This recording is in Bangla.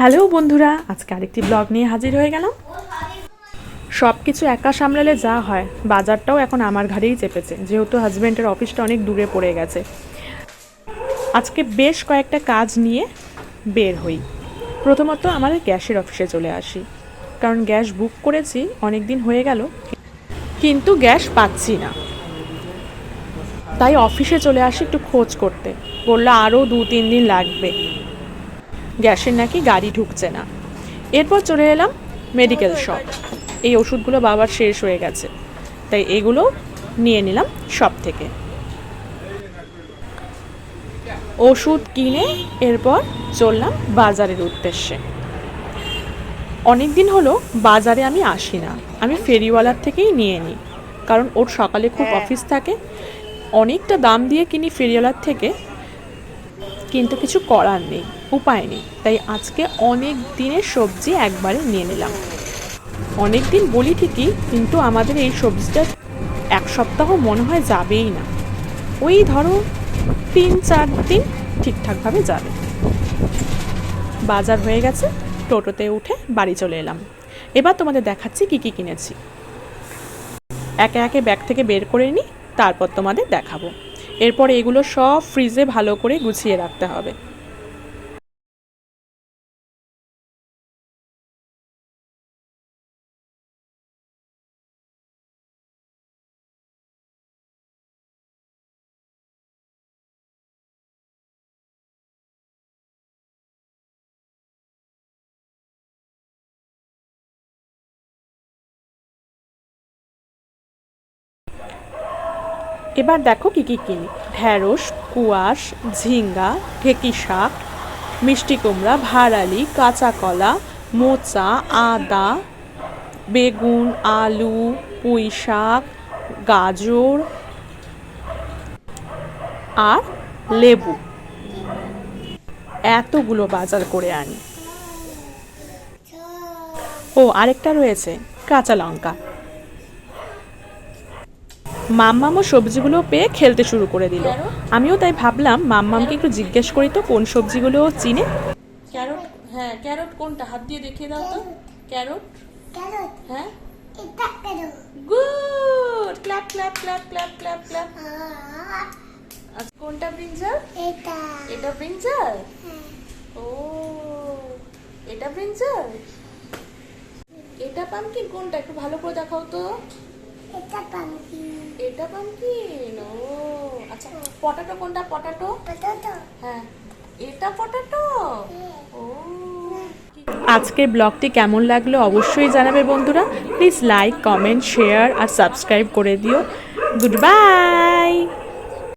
হ্যালো বন্ধুরা, আজকে আরেকটি ব্লগ নিয়ে হাজির হয়ে গেলাম। সব কিছু একা সামলালে যা হয়, বাজারটাও এখন আমার ঘাড়েই চেপেছে, যেহেতু হাজব্যান্ডের অফিসটা অনেক দূরে পড়ে গেছে। আজকে বেশ কয়েকটা কাজ নিয়ে বের হই। প্রথমত আমাদের গ্যাসের অফিসে চলে আসি, কারণ গ্যাস বুক করেছি অনেক দিন হয়ে গেল, কিন্তু গ্যাস পাচ্ছি না। তাই অফিসে চলে আসি একটু খোঁজ করতে, বলল আরও দু তিন দিন লাগবে। গ্যাসের নাকি গাড়ি ঢুকছে না। এরপর চলে এলাম মেডিকেল শপ এই ওষুধগুলো বাবার শেষ হয়ে গেছে। তাই এগুলো নিয়ে নিলাম শপ থেকে। ওষুধ কিনে এরপর চললাম বাজারের উদ্দেশ্যে। অনেক দিন হলো বাজারে আমি আসি না। আমি ফেরিওয়ালার থেকেই নিয়ে নিই। কারণ ওর সকালে খুব অফিস থাকে। অনেকটা দাম দিয়ে কিনি ফেরিওয়ালার থেকে। কিন্তু কিছু করার নেই। উপায় নেই। তাই আজকে অনেক দিনের সবজি একবারে নিয়ে নিলাম। অনেক দিন বলি ঠিকই, কিন্তু আমাদের এই সবজিটা এক সপ্তাহ মনে হয় যাবেই না। ওই ধরো তিন, চার দিন ঠিকঠাকভাবে যাবে। বাজার হয়ে গেছে, টোটোতে উঠে বাড়ি চলে এলাম। এবার তোমাদের দেখাচ্ছি কি কি কিনেছি। একে একে ব্যাগ থেকে বের করে নিই, তারপর তোমাদের দেখাবো। এরপর এগুলো সব ফ্রিজে ভালো করে গুছিয়ে রাখতে হবে। এবার দেখো কি কী কিনি। ঢ্যাঁড়স, কুয়াশ, ঝিঙ্গা, ঢেকি শাক, মিষ্টি কুমড়া, ভাড়ালি, কাঁচা কলা, মোচা, আদা, বেগুন, আলু, পুঁই শাক, গাজর আর লেবু। এতগুলো বাজার করে আনি। ও, আরেকটা রয়েছে, কাঁচা লঙ্কা। মাম্মামও সবজিগুলো পেয়ে খেলতে শুরু করে দিল। আমিও তাই ভাবলাম মাম্মামকে একটু জিজ্ঞেস করি তো কোন সবজিগুলো ও চিনে? ক্যারট হ্যাঁ ক্যারট কোনটা? হাত দিয়ে দেখিয়ে দাও তো। ক্যারট? Carrot. হ্যাঁ? a carrot. Good! Clap clap clap clap clap clap. আচ্ছা কোনটা ব্রিঞ্জাল? এটা। এটা ব্রিঞ্জাল? হ্যাঁ, ও এটা ব্রিঞ্জাল? এটা পামকিন কোনটা? একটু ভালো করে দেখাও তো। এটা pumpkin. পামকিন ও আচ্ছা পটাটো কোনটা? পটাটো. হ্যাঁ। এটা পটাটো। ও। আজকের ব্লগটি কেমন লাগল অবশ্যই জানাবে বন্ধুরা। প্লিজ লাইক কমেন্ট শেয়ার আর সাবস্ক্রাইব করে দিও। Good bye